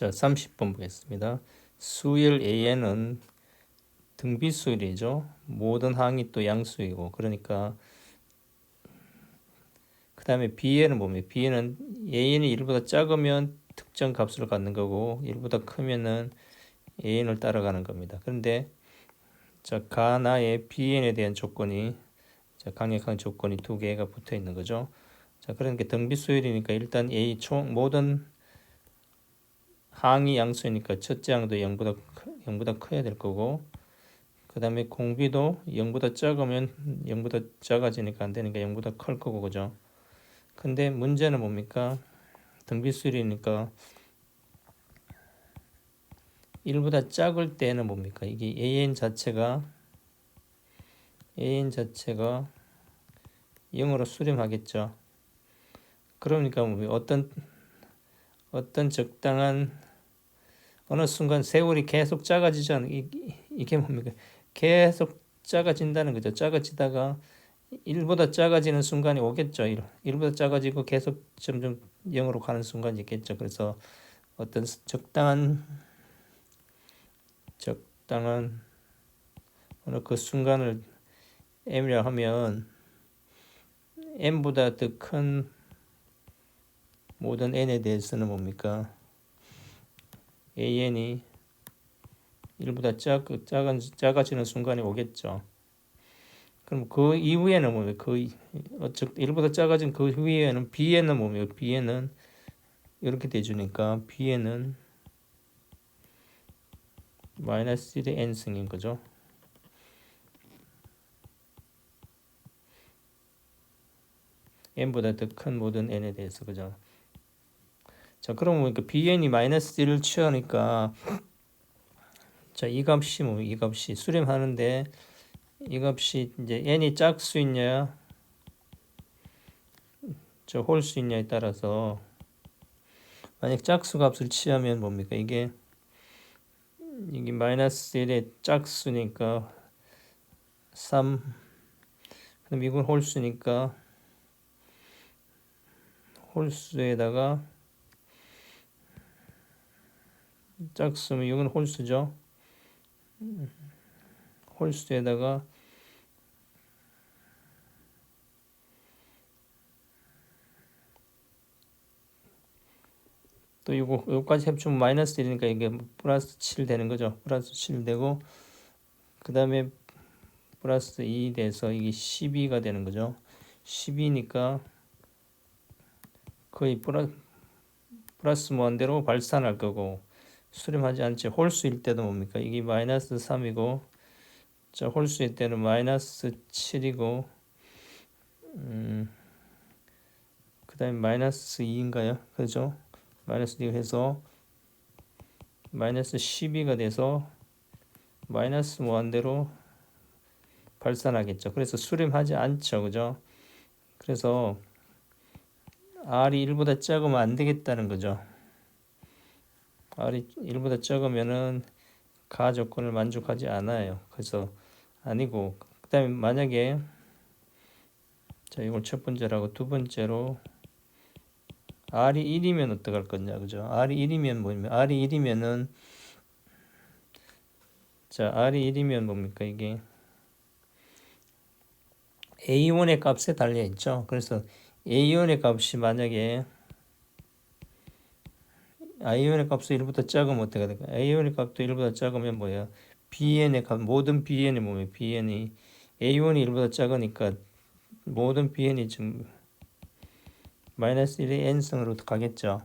자, 30번 보겠습니다. 수일 AN은 등비수일이죠. 모든 항이 또 양수이고 그러니까 그 다음에 BN은 뭡니까? BN은 AN이 1보다 작으면 특정 값을 갖는 거고 1보다 크면은 AN을 따라가는 겁니다. 그런데 자 가나의 BN에 대한 조건이 자 강력한 조건이 두 개가 붙어 있는 거죠. 자 그러니까 등비수일이니까 일단 A 총 모든 항이 양수니까 첫째 항도 0보다, 0보다 커야 될 거고 그 다음에 공비도 0보다 작으면 0보다 작아지니까 안 되니까 0보다 클 거고 그죠? 근데 문제는 뭡니까? 등비수율이니까 1보다 작을 때는 뭡니까? 이게 an 자체가 an 자체가 0으로 수렴하겠죠. 그러니까 뭐 어떤 어떤 적당한 어느 순간 세월이 계속 작아지지 않 이게 뭡니까? 계속 작아진다는 거죠. 작아지다가 1보다 작아지는 순간이 오겠죠. 1, 1보다 작아지고 계속 점점 0으로 가는 순간이 있겠죠. 그래서 어떤 적당한 적당한 어느 그 순간을 m이라 하면 m보다 더큰 모든 n에 대해서는 뭡니까? an이 1보다 작, 작은, 작아지는 순간이 오겠죠. 그럼 그 이후에는 뭡니까? 그, 어쩌, 1보다 작아진 그 후에는 b에는 뭡니까? b에는 이렇게 돼주니까 b에는 마이너스 1의 n승인 거죠. n보다 더 큰 모든 n에 대해서 그죠. 자, 그러면 그 bn이 마이너스 1을 취하니까 자, 이 값이 뭐 이 값이 수렴하는데 이 값이 이제 n이 짝수있냐 저 홀수 있냐에 따라서 만약 짝수 값을 취하면 뭡니까? 이게 이게 마이너스 1의 짝수니까 3 그럼 이건 홀수니까 홀수에다가 짝수면 이건 홀수죠. 홀수에다가 또 이거 여기까지 합치면 마이너스 1이니까 이게 플러스 7 되는 거죠. 플러스 7 되고 그 다음에 플러스 2 돼서 이게 12가 되는 거죠. 12니까 거의 플러스, 플러스 무한대로 발산할 거고 수렴하지 않지. 홀수일 때도 뭡니까? 이게 마이너스 3이고 자 홀수일 때는 마이너스 7이고 음, 그 다음에 마이너스 2인가요? 그죠? 마이너스 2 해서 마이너스 12가 돼서 마이너스 무한대로 발산하겠죠. 그래서 수렴하지 않죠. 그죠? 그래서 R이 1보다 작으면 안 되겠다는 거죠 R이 1보다 적으면은 가 조건을 만족하지 않아요. 그래서 아니고 그 다음에 만약에 자 이걸 첫 번째라고 두 번째로 R이 1이면 어떡할 거냐 그죠? R이 1이면 뭐냐면 R이 1이면은 자 R이 1이면 뭡니까 이게 A1의 값에 달려 있죠. 그래서 A1의 값이 만약에 아이온의 값이 1보다 작으면 어떻게 될까? 아이온의 값도 1보다 작으면 뭐야? bn의 값 모든 bn이 뭐예요? bn이 a1이 1보다 작으니까 모든 bn이 지금 마이너스 1의 n승으로 가겠죠.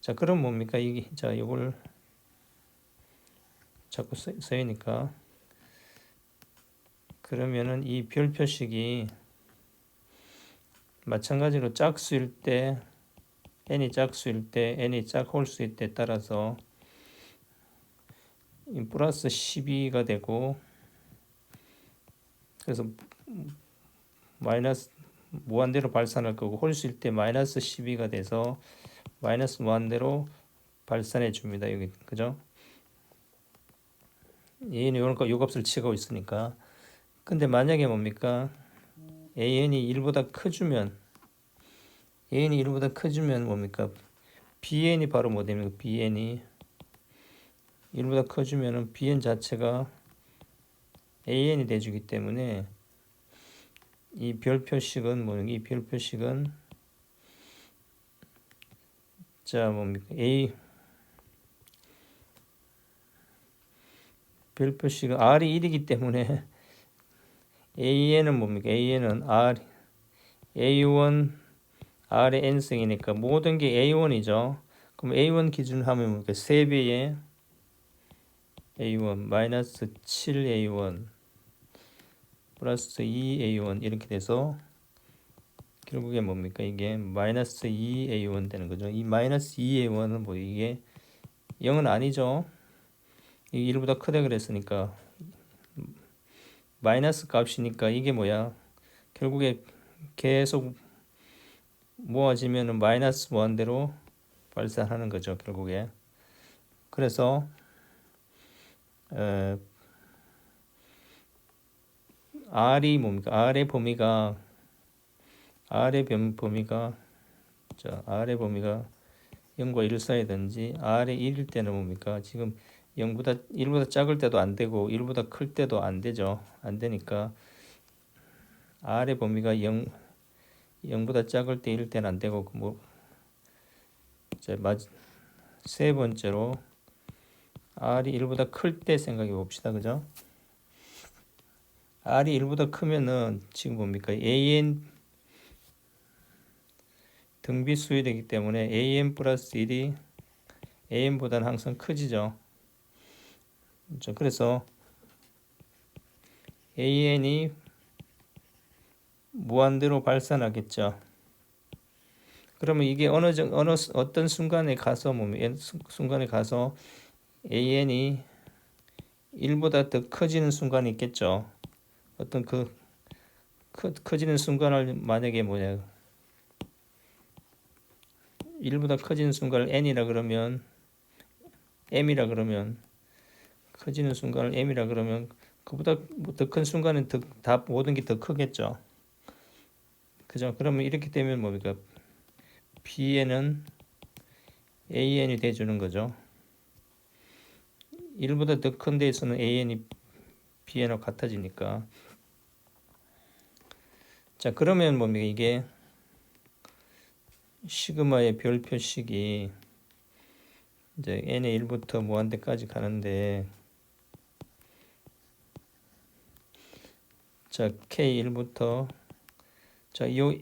자, 그럼 뭡니까? 이게 자, 이걸 자꾸 써, 써니까 그러면은 이 별 표식이 마찬가지로 짝수일 때 n이 짝수일 때 n이 짝홀수일 때 따라서 플러스 12가 되고 그래서 마이너스 무한대로 발산할 거고 홀수일 때 마이너스 12가 돼서 마이너스 무한대로 발산해 줍니다. 여기 그죠? 얘는 이런 거 요값을 치고 있으니까 근데 만약에 뭡니까? AN이 1보다 커주면 a는 1보다 커지면 뭡니까? bn이 바로 뭐 됩니까? bn이 1보다 커지면은 bn 자체가 an이 돼주기 때문에 이 별표식은 뭐, 이 별표식은 자 뭡니까? a 별표식은 r이 1이기 때문에 an은 뭡니까? an은 r a1 r의 n승이니까 모든 게 a1이죠. 그럼 a1 기준 하면 뭡니까? 3배의 a1 마이너스 7a1 플러스 2a1 이렇게 돼서 결국에 뭡니까? 이게 마이너스 2a1 되는 거죠. 이 마이너스 2a1은 뭐 이게 0은 아니죠. 이 1보다 크다 그랬으니까 마이너스 값이니까 이게 뭐야? 결국에 계속 모아지면은 마이너스 무한대로 발산하는 거죠. 결국에 그래서 에, R이 뭡니까? R의 범위가 R의 범- 범위가 자 R의 범위가 0과 1 사이든지 R의 1일 때는 뭡니까? 지금 0보다 1보다 작을 때도 안 되고 1보다 클 때도 안 되죠. 안 되니까 R의 범위가 0 0보다 작을 때 1일 때는 안 되고 그뭐 자, 세 번째로 R이 1보다 클 때 생각해 봅시다. 그죠? R이 1보다 크면은 지금 뭡니까? AN 등비수이 되기 때문에 AN 플러스 1이 AN보다는 항상 크지죠. 그렇죠? 그래서 AN이 무한대로 발산하겠죠. 그러면 이게 어느 정 어느 수- 어떤 순간에 가서 뭐 순간에 가서 AN이 1보다 더 커지는 순간이 있겠죠. 어떤 그 커, 커지는 순간을 만약에 뭐냐 1보다 커지는 순간을 n이라 그러면 m이라 그러면 커지는 순간을 m이라 그러면 그보다 더 큰 순간은 더, 다 모든 게 더 크겠죠. 그죠? 그러면 이렇게 되면 뭡니까? b에는 an이 돼주는 거죠. 1보다 더 큰 데에서는 an이 bn하고 같아지니까. 자, 그러면 뭡니까? 이게 시그마의 별표식이 이제 n의 1부터 무한대까지 가는데 자, k1부터 자, 요,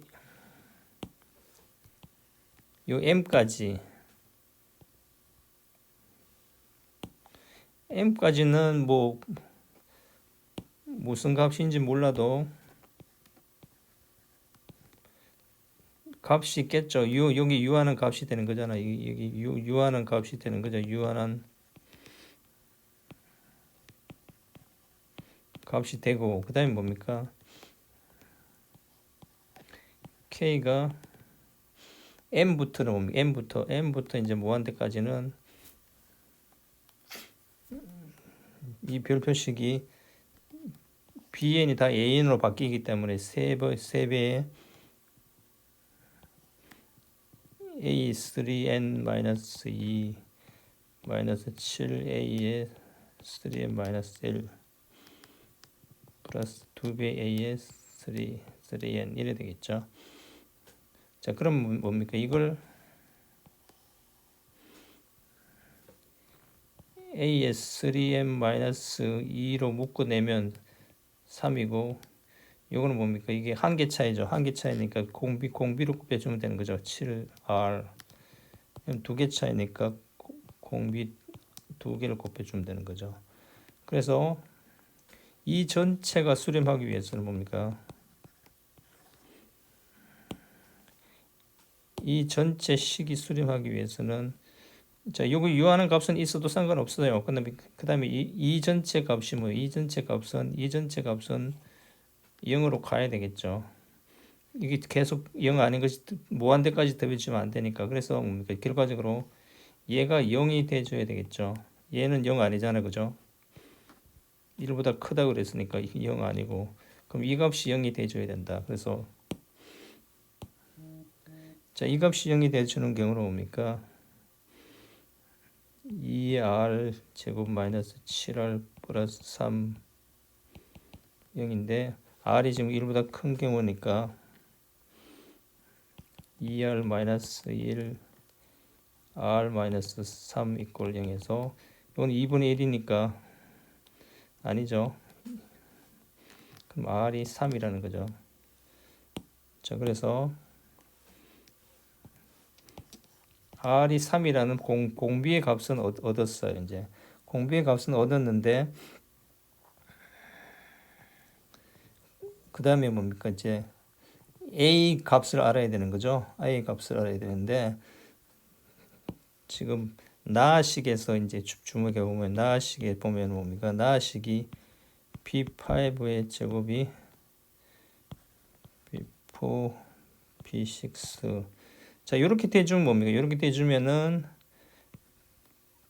요 m까지 m까지는 뭐 무슨 값인지 몰라도 값이 있겠죠. 유, 여기 유하는 값이 되는 거잖아. 여기, 유, 유하는 값이 되는 거죠. 유하는 값이 되고 그 다음에 뭡니까? K가 m부터는 뭡니까? m부터 m부터 이제 무한대까지는 이 별표식이 bn이 다 an으로 바뀌기 때문에 세배 세 배의 a 3n 마이너스 2 마이너스 7a의 3n 마이너스 1 플러스 2배 a의 3 3n 이래 되겠죠. 자, 그럼 뭐- 뭡니까? 이걸 a의 3n 마이너스 2로 묶어내면 3이고 요거는 뭡니까? 이게 한 개 차이죠. 한 개 차이니까 공비 공비로 빼주면 되는 거죠. 7r 두 개 차이니까 고- 공비 두 개를 곱해주면 되는 거죠. 그래서 이 전체가 수렴하기 위해서는 뭡니까? 이 전체 식이 수렴하기 위해서는 자, 요거 유하는 값은 있어도 상관없어요. 그다음에 그다음에 이, 이 전체 값이 뭐 이 전체 값은 이 전체 값은 0으로 가야 되겠죠. 이게 계속 0 아닌 것이 무한대까지 더해주면 안 되니까 그래서 뭡니까? 결과적으로 얘가 0이 돼줘야 되겠죠. 얘는 0 아니잖아, 그죠? 1보다 크다 그랬으니까 0 아니고 그럼 이 값이 0이 돼줘야 된다. 그래서 자, 이 값이 0이 돼주는 경우는 뭡니까? 2r 제곱 마이너스 7r 플러스 3 0인데 r이 지금 1보다 큰 경우니까 2r 마이너스 1 r 마이너스 3 이꼴 0에서 이건 2분의 1이니까 아니죠. 그럼 r이 3이라는 거죠. 자, 그래서 r이 3이라는 공, 공비의 값은 얻, 얻었어요. 이제 공비의 값은 얻었는데 그 다음에 뭡니까 이제 a 값을 알아야 되는 거죠. a 값을 알아야 되는데 지금 나식에서 이제 주- 주목해 보면 나식에 보면 뭡니까 나식이 b5의 제곱이 b4 b6 자 이렇게 대주면 뭡니까? 이렇게 대주면은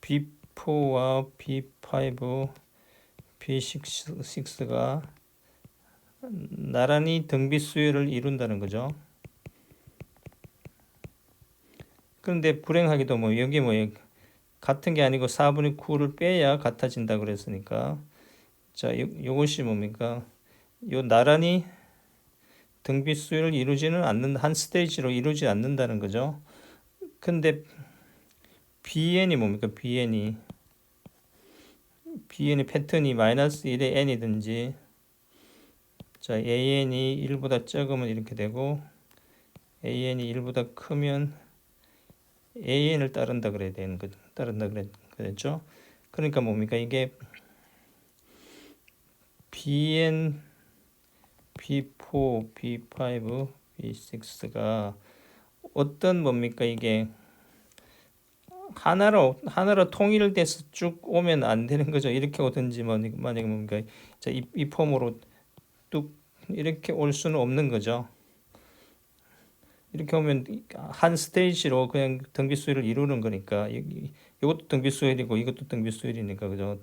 b4와 b5 b6가 나란히 등비 수열을 이룬다는 거죠. 그런데 불행하게도 뭐 여기 뭐 같은 게 아니고 4분의 9를 빼야 같아진다 그랬으니까. 자 요, 요것이 뭡니까? 요 나란히 등비 수열을 이루지는 않는 한 스테이지로 이루지 않는다는 거죠. 근데 bn이 뭡니까? bn이. bn의 패턴이 마이너스 1의 n이든지. 자 an이 1보다 적으면 이렇게 되고 an이 1보다 크면 an을 따른다 그래야 되는 거 따른다 그랬, 그랬죠? 그러니까 뭡니까? 이게 bn b4 b5 b6가 어떤 뭡니까 이게 하나로 하나로 통일돼서 쭉 오면 안 되는 거죠 이렇게 오든지 뭐 만약에 뭡니까 자이 이 폼으로 뚝 이렇게 올 수는 없는 거죠. 이렇게 오면 한 스테이지로 그냥 등비 수열을 이루는 거니까 이- 이것도 등비 수열이고 이것도 등비 수열이니까 그죠.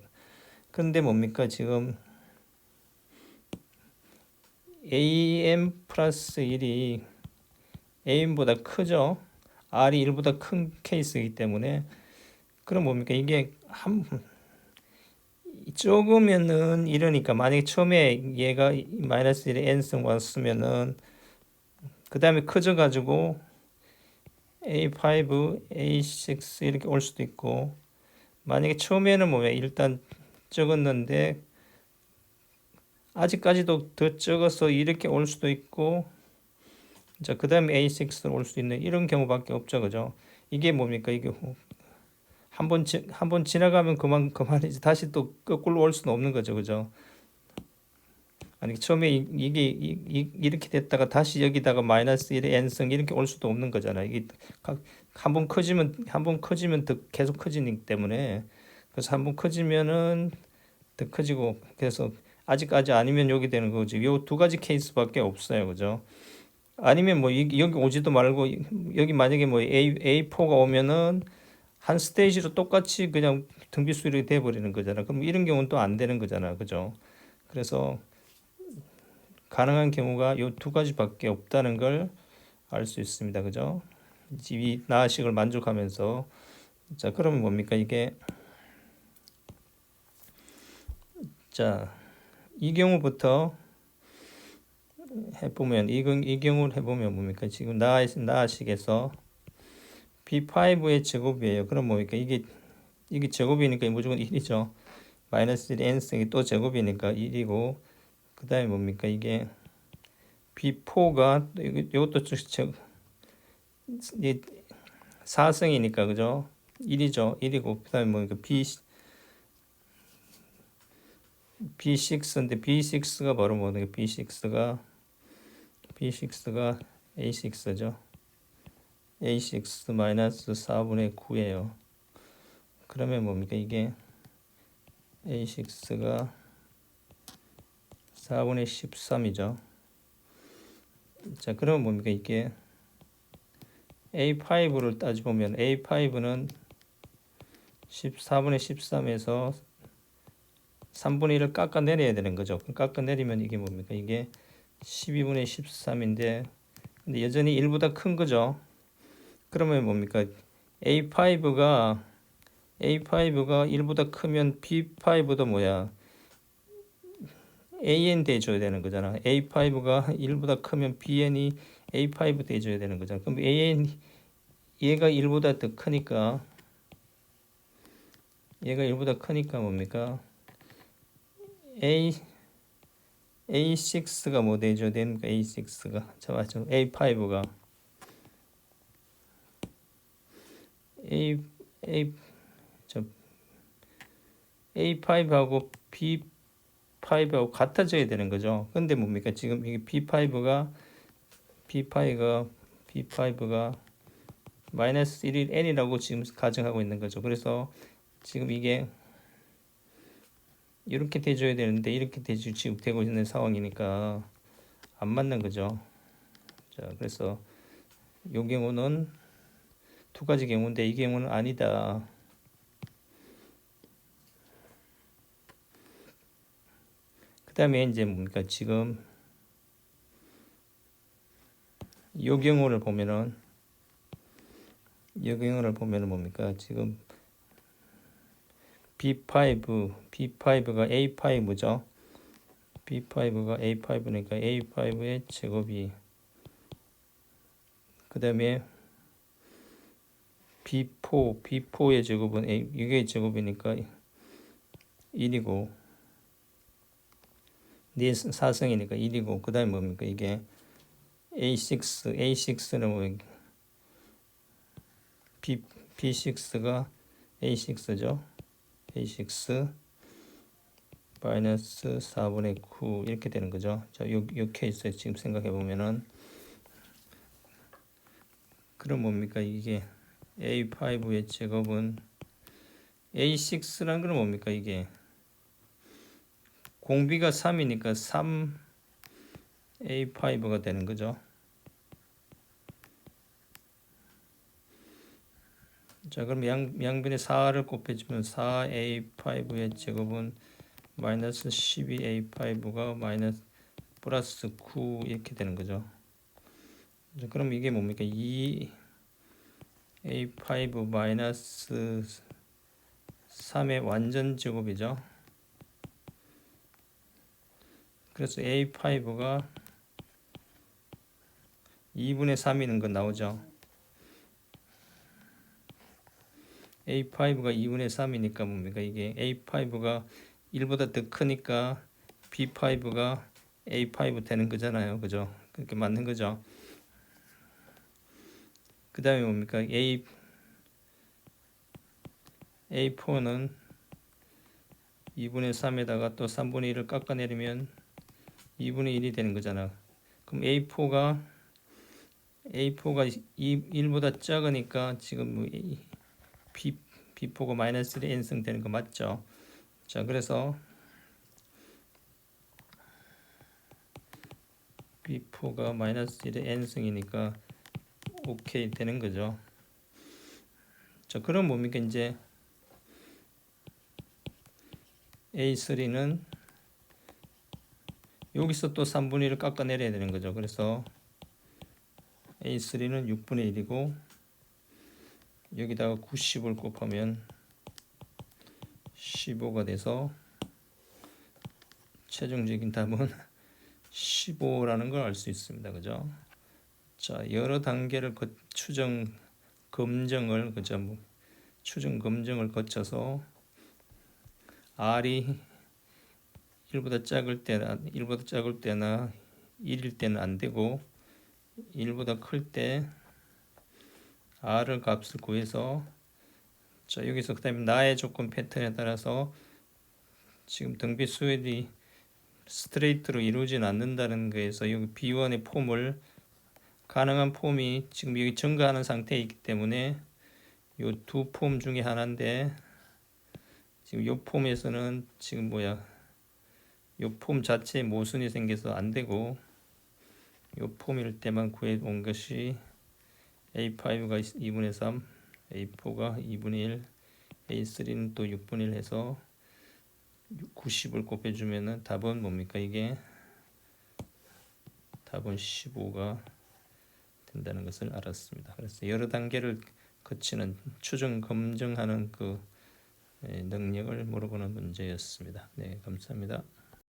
근데 뭡니까 지금 AM 플러스 1이 AM보다 크죠. R이 1보다 큰 케이스이기 때문에 그럼 뭡니까 이게 한 적으면은 이러니까 만약에 처음에 얘가 마이너스 1에 n승 왔으면은 그 다음에 커져 가지고 a5, a6 이렇게 올 수도 있고 만약에 처음에는 뭐야 일단 적었는데 아직까지도 더 적어서 이렇게 올 수도 있고 자 그 다음에 a6로 올 수 있는 이런 경우밖에 없죠 그죠 이게 뭡니까 이게 한번 한번 지나가면 그만 그만이지 다시 또 거꾸로 올 수는 없는 거죠, 그죠? 아니 처음에 이, 이게 이렇게 됐다가 다시 여기다가 마이너스 1의 n승 이렇게 올 수도 없는 거잖아. 이게 한 번 커지면 한 번 커지면 더 계속 커지기 때문에 그래서 한 번 커지면은 더 커지고 그래서 아직까지 아니면 여기 되는 거지. 요 두 가지 케이스밖에 없어요, 그죠? 아니면 뭐 이- 여기 오지도 말고 여기 만약에 뭐 A A4가 오면은 한 스테이지로 똑같이 그냥 등비 수율이 돼 버리는 거잖아. 그럼 이런 경우는 또 안 되는 거잖아. 그죠? 그래서 가능한 경우가 요 두 가지밖에 없다는 걸 알 수 있습니다. 그죠? 이 나식을 만족하면서 자, 그러면 뭡니까? 이게 자, 이 경우부터 해보면 이, 경- 이 경우를 해보면 뭡니까? 지금 나 나식에서 B5의 제곱이에요. 그럼 뭡니까? 이게 이게 제곱이니까 무조건 1이죠. 마이너스 1 n승이 또 제곱이니까 1이고 그 다음에 뭡니까? 이게 B4가 이것도 제이 4승이니까 그죠? 1이죠. 1이고 그 다음에 뭡니까? B B6인데 B6가 바로 뭐냐? B6가 B6가 A6죠. A6 마이너스 4분의 9예요. 그러면 뭡니까 이게 A6가 4분의 13이죠. 자 그러면 뭡니까 이게 A5를 따져보면 A5는 14분의 13에서 3분의 1을 깎아내려야 되는 거죠. 깎아내리면 이게 뭡니까 이게 12분의 13인데 근데 여전히 1보다 큰 거죠. 그러면 뭡니까? A5가 A5가 1보다 크면 B5도 뭐야? AN 돼줘야 되는 거잖아. A5가 1보다 크면 BN이 A5 돼줘야 되는 거잖아. 그럼 AN 얘가 1보다 더 크니까 얘가 1보다 크니까 뭡니까? A A6가 뭐 돼줘야 됩니까? A6가 자 맞죠? A5가 A A 저 A5하고 B5하고 같아져야 되는 거죠. 근데 뭡니까? 지금 이게 B5가 B5가 B5가 마이너스 1이 n이라고 지금 가정하고 있는 거죠. 그래서 지금 이게 이렇게 돼줘야 되는데 이렇게 돼주 지금 되고 있는 상황이니까 안 맞는 거죠. 자, 그래서 이 경우는 두 가지 경우인데 이 경우는 아니다. 그 다음에 이제 뭡니까 지금 이 경우를 보면은 이 경우를 보면은 뭡니까 지금 B5 B5가 A5죠. B5가 A5니까 A5의 제곱이 그 다음에 B4 B4의 제곱은 A 이게 제곱이니까 1이고 네 사성이니까 1이고 그 다음에 뭡니까 이게 A6 A6는 뭐 B B6가 A6죠. A6 마이너스 4분의 9 이렇게 되는 거죠. 자, 요, 요 케이스 지금 생각해 보면은 그럼 뭡니까 이게 A5의 제곱은 A6라는 건 뭡니까 이게 공비가 3이니까 3 A5가 되는 거죠. 자 그럼 양, 양변에 4를 곱해주면 4A5의 제곱은 마이너스 12A5가 마이너스 플러스 9 이렇게 되는 거죠. 자, 그럼 이게 뭡니까? 2A5 마이너스 3의 완전 제곱이죠. 그래서 A5가 2분의 3이는 건 나오죠. A5가 2분의 3이니까 뭡니까? 이게 A5가 1보다 더 크니까 B5가 A5 되는 거잖아요. 그죠? 그렇게 맞는 거죠. 그 다음에 뭡니까? A, A4는 2분의 3에다가 또 3분의 1을 깎아내리면 2분의 1이 되는 거잖아. 그럼 A4가 A4가 2, 1보다 작으니까 지금 뭐 B4가 마이너스 1에 n승 되는 거 맞죠? 자, 그래서 B4가 마이너스 1에 n승이니까 오케이 되는 거죠. 자, 그럼 뭡니까? 이제 A3는 여기서 또 3분의 1을 깎아내려야 되는 거죠. 그래서 A3는 6분의 1이고 여기다가 90을 곱하면 15가 돼서 최종적인 답은 15라는 걸 알 수 있습니다. 그죠? 자, 여러 단계를 거, 추정 검증을 그죠? 뭐, 추정 검증을 거쳐서 R이 1보다 작을 때나 1보다 작을 때나 1일 때는 안 되고 1보다 클때 r을 값을 구해서 자 여기서 그 다음에 나의 조건 패턴에 따라서 지금 등비 수열이 스트레이트로 이루어진 않는다는 거에서 여기 B1의 폼을 가능한 폼이 지금 여기 증가하는 상태에 있기 때문에 요 두 폼 중에 하나인데 지금 요 폼에서는 지금 뭐야? 요 폼 자체에 모순이 생겨서 안 되고 요 폼일 때만 구해 온 것이 A5가 2분의 3, A4가 2분의 1, A3는 또 6분의 1 해서 90을 곱해주면은 답은 뭡니까 이게 답은 15가 된다는 것을 알았습니다. 그래서 여러 단계를 거치는 추정 검증하는 그 예, 능력을 물어보는 문제였습니다. 네, 감사합니다.